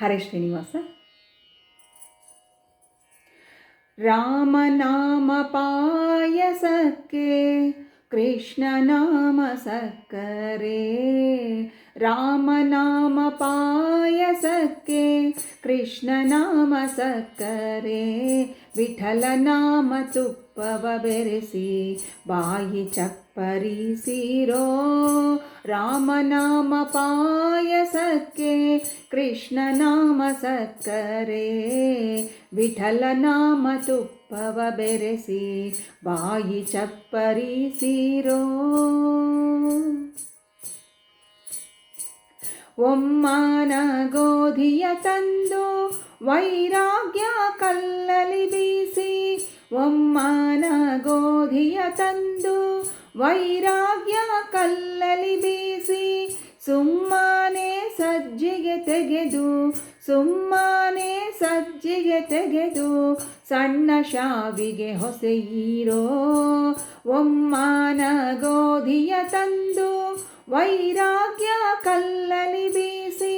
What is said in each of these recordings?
हरे श्रीनिवास। रामनामपायसके नाम पायसके ಕೃಷ್ಣನಾಮ ಸಕ್ಕರೆ ರಾಮನಾಮ ಪಾಯಸಕ್ಕೆ ಕೃಷ್ಣನಾಮ ಸಕ್ಕರೆ ವಿಠಲನಾಮ ತುಪ್ಪವ ಬೆರೆಸಿ ಬಾಯಿ ಚಪ್ಪರಿಸಿರೋ ರಾಮನಾಮ ಪಾಯಸಕ್ಕೆ ಕೃಷ್ಣನಾಮ ಸಕ್ಕರೆ ವಿಠಲನಾಮ ತುಪ್ಪವ ಬೆರೆಸಿ ಬಾಯಿ ಚಪ್ಪರಿಸಿರೋ ಒಮ್ಮನ ಗೋಧಿಯ ತಂದು ವೈರಾಗ್ಯ ಕಲ್ಲಲಿ ಬೀಸಿ ಒಮ್ಮನ ಗೋಧಿಯ ತಂದು ವೈರಾಗ್ಯ ಕಲ್ಲಲಿ ಬೀಸಿ ಸುಮ್ಮನೆ ಸಜ್ಜಿಗೆ ತೆಗೆದು ಸುಮ್ಮನೆ ಸಜ್ಜಿಗೆ ತೆಗೆದು ಸಣ್ಣ ಶಾವಿಗೆ ಹೊಸೆಯಿರೋ ಒಮ್ಮನ ಗೋಧಿಯ ತಂದು ವೈರಾಗ್ಯ ಕಲ್ಲಲಿ ಬೀಸಿ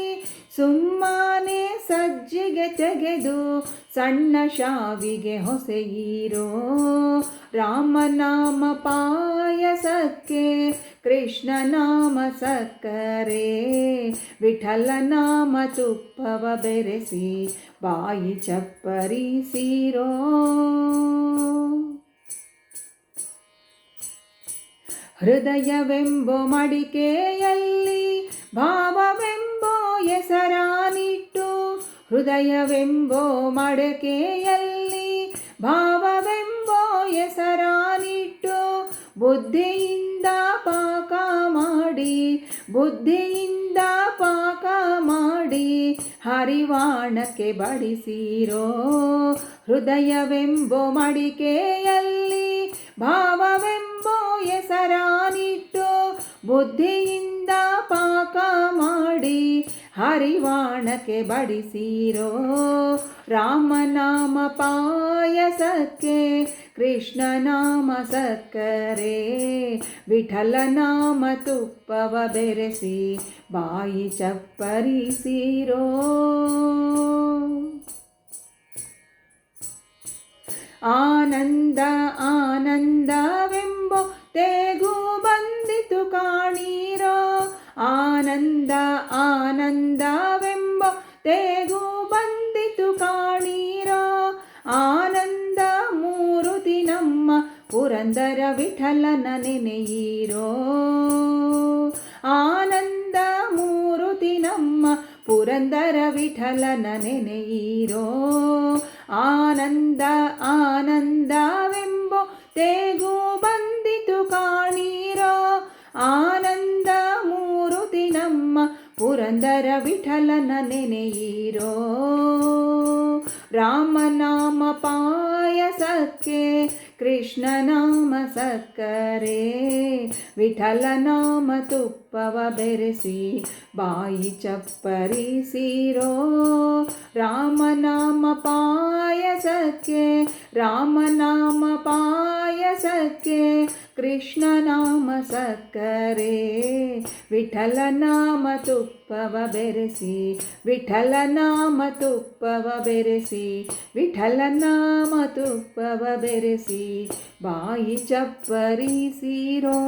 ಸುಮ್ಮನೆ ಸಜ್ಜಿಗೆ ತೆಗೆದು ಸಣ್ಣ ಶಾವಿಗೆ ಹೊಸೆಯಿರೋ ರಾಮನಾಮ ಪಾಯಸಕ್ಕೆ ಕೃಷ್ಣನಾಮ ಸಕ್ಕರೆ, ವಿಠಲ ನಾಮ ತುಪ್ಪವ ಬೆರೆಸಿ ಬಾಯಿ ಚಪ್ಪರಿಸಿರೋ ಹೃದಯವೆಂಬೋ ಮಡಿಕೆಯಲ್ಲಿ ಭಾವವೆಂಬೋ ಹೆಸರಾನಿಟ್ಟು ಹೃದಯವೆಂಬೋ ಮಡಕೆಯಲ್ಲಿ ಭಾವವೆಂಬೋ ಹೆಸರಾನಿಟ್ಟು ಬುದ್ಧಿಯಿಂದ ಪಾಕ ಮಾಡಿ, ಬುದ್ಧಿಯಿಂದ ಪಾಕ ಮಾಡಿ ಹರಿವಾಣಕ್ಕೆ ಬಡಿಸಿರೋ ಹೃದಯವೆಂಬೋ ಮಡಿಕೆಯಲ್ಲಿ ಭಾವವೆಂಬೋ ಬುದ್ಧಿಯಿಂದ ಪಾಕ ಮಾಡಿ ಹರಿವಾಣಕ್ಕೆ ಬಡಿಸಿರೋ ರಾಮನಾಮ ಪಾಯಸಕ್ಕೆ, ಕೃಷ್ಣನಾಮ ಸಕ್ಕರೆ, ವಿಠಲನಾಮ ತುಪ್ಪವ ಬೆರೆಸಿ ಬಾಯಿ ಚಪ್ಪರಿಸಿರೋ. ಆನಂದ, ಆನಂದವೆಂಬೋ ವಿಠಲನ ಆನಂದ ಮೂರುತಿ ನಮ್ಮ ಪುರಂದರ ವಿಠಲನ ನೆನೆಯಿರೋ ಆನಂದ, ಆನಂದವೆಂಬೋ ತೇಗೂ ಬಂದಿತು ಕಾಣೀರೋ? ಆನಂದ ಮೂರುತಿ ನಮ್ಮ ಪುರಂದರ ವಿಠಲನ ನೆನೆಯಿರೋ ರಾಮನಾಮ ಪಾಯಸಕ್ಕೆ ಕೃಷ್ಣನಾಮ ಸಕ್ಕರೆ ವಿಠಲನಾಮ ತುಪ್ಪವ ಬೆರೆಸಿ ಬಾಯಿ ಚಪ್ಪರಿಸಿರೋ ರಾಮನಾಮ ಪಾಯಸಕ್ಕೆ ರಾಮನಾಮ ಪಾಯಸಕ್ಕೆ ಕೃಷ್ಣನಾಮ ಸಕ್ಕರೆ ವಿಠಲನಾಮ ತುಪ್ಪವ ಬೆರೆಸಿ ವಿಠಲನಾಮ ತುಪ್ಪವ ಬೆರೆಸಿ ವಿಠಲನಾಮ ತುಪ್ಪವ ಬೆರೆಸಿ, ಬಾಯಿ ಚಪ್ಪರಿಸಿರೋ.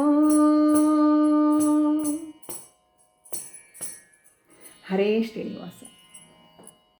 ಹರೇ ಶ್ರೀನಿವಾಸ.